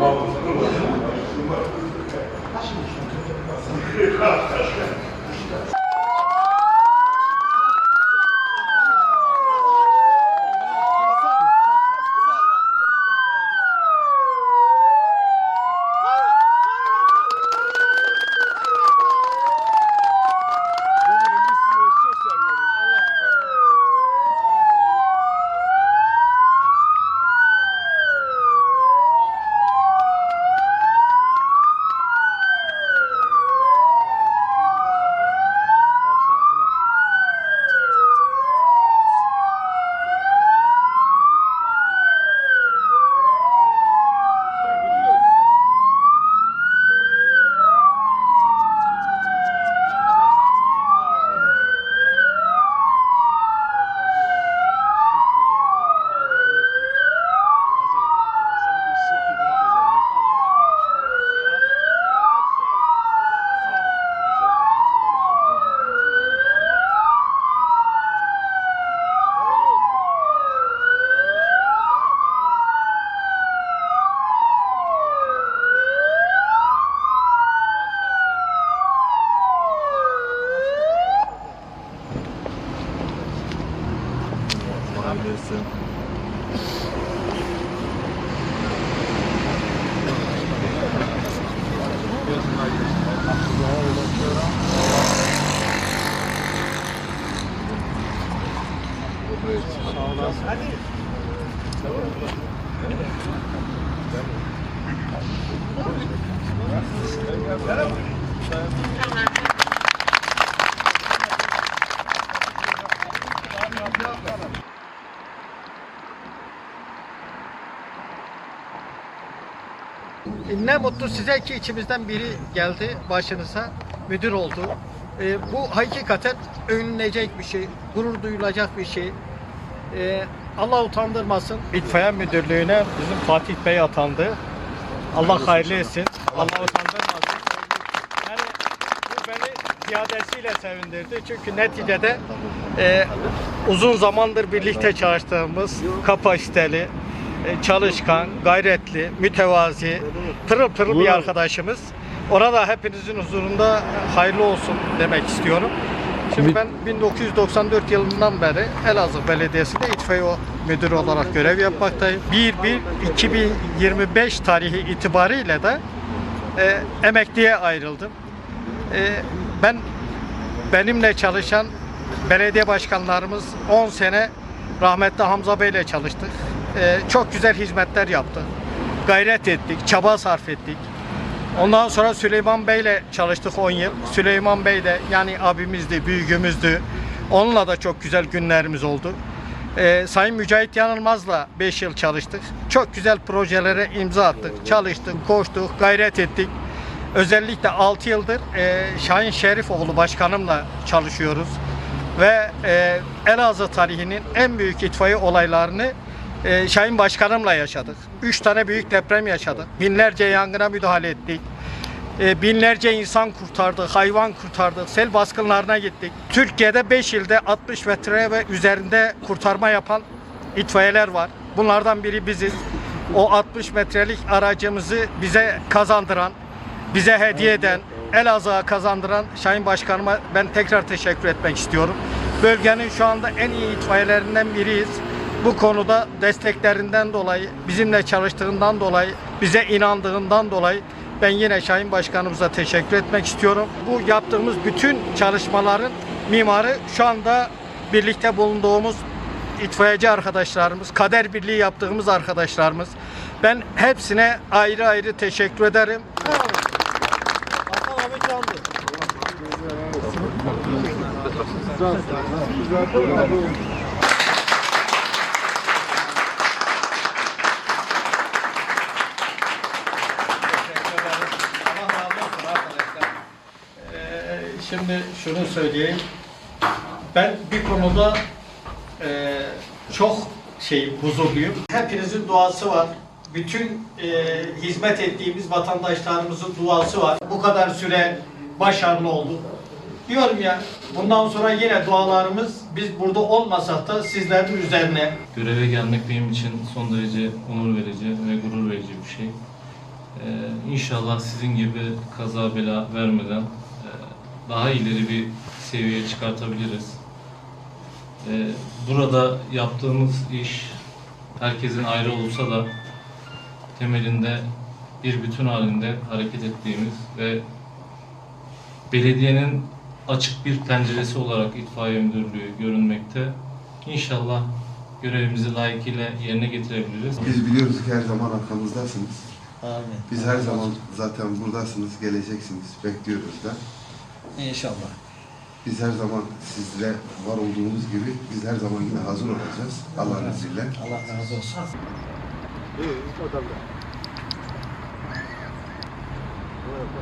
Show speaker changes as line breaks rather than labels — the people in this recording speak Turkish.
Спасибо. Ne mutlu size ki içimizden biri geldi başınıza, müdür oldu. Ee, bu hakikaten övünülecek bir şey, gurur duyulacak bir şey. Ee, Allah utandırmasın. İtfaiye müdürlüğüne bizim Fatih Bey atandı. Allah hayırlı etsin. Allah utandırmasın. Yani bu beni ziyadesiyle sevindirdi. Çünkü neticede e, uzun zamandır birlikte çalıştığımız kapasiteli, e, çalışkan, gayretli, mütevazi, pırıl pırıl bir arkadaşımız. Orada hepinizin huzurunda hayırlı olsun demek istiyorum. Şimdi ben 1994 yılından beri Elazığ Belediyesi'nde itfaiye müdürü olarak görev yapmaktayım. 1-1-2025 tarihi itibariyle de e, emekliye ayrıldım. E, ben benimle çalışan belediye başkanlarımız 10 sene rahmetli Hamza Bey ile çalıştık. E, çok güzel hizmetler yaptık. Gayret ettik, çaba sarf ettik. Ondan sonra Süleyman Bey ile çalıştık 10 yıl. Süleyman Bey de yani abimizdi, büyüğümüzdü. Onunla da çok güzel günlerimiz oldu. Ee, Sayın Mücahit Yanılmaz'la 5 yıl çalıştık. Çok güzel projelere imza attık. Çalıştık, koştuk, gayret ettik. Özellikle 6 yıldır e, Şahin Şerifoğlu başkanımla çalışıyoruz. Ve e, Elazığ tarihinin en büyük itfaiye olaylarını e, Şahin Başkanımla yaşadık. Üç tane büyük deprem yaşadık. Binlerce yangına müdahale ettik. E, binlerce insan kurtardık, hayvan kurtardık, sel baskınlarına gittik. Türkiye'de 5 ilde 60 metre ve üzerinde kurtarma yapan itfaiyeler var. Bunlardan biri biziz. O 60 metrelik aracımızı bize kazandıran, bize hediye eden, Elazığ'a kazandıran Şahin Başkanıma ben tekrar teşekkür etmek istiyorum. Bölgenin şu anda en iyi itfaiyelerinden biriyiz. Bu konuda desteklerinden dolayı, bizimle çalıştığından dolayı, bize inandığından dolayı ben yine Şahin Başkanımıza teşekkür etmek istiyorum. Bu yaptığımız bütün çalışmaların mimarı şu anda birlikte bulunduğumuz itfaiyeci arkadaşlarımız, kader birliği yaptığımız arkadaşlarımız. Ben hepsine ayrı ayrı teşekkür ederim. Hasan. Allah razı olsun arkadaşlar. Ee, şimdi şunu söyleyeyim. Ben bir konuda e, çok şey huzurluyum. Hepinizin duası var. Bütün e, hizmet ettiğimiz vatandaşlarımızın duası var. Bu kadar süre başarılı olduk. Diyorum ya bundan sonra yine dualarımız biz burada olmasak da sizlerin üzerine
Göreve gelmek benim için son derece onur verici ve gurur verici bir şey. Ee, inşallah sizin gibi kaza bela vermeden daha ileri bir seviyeye çıkartabiliriz. Ee, burada yaptığımız iş herkesin ayrı olsa da temelinde bir bütün halinde hareket ettiğimiz ve belediyenin açık bir penceresi olarak itfaiye müdürlüğü görünmekte. İnşallah görevimizi layıkıyla yerine getirebiliriz.
Biz biliyoruz ki her zaman arkamızdasınız.
Amin.
Biz her zaman zaten buradasınız, geleceksiniz, bekliyoruz da.
İnşallah.
Biz her zaman sizle var olduğumuz gibi biz her zaman yine hazır olacağız Allah'ın izniyle.
Allah razı olsun.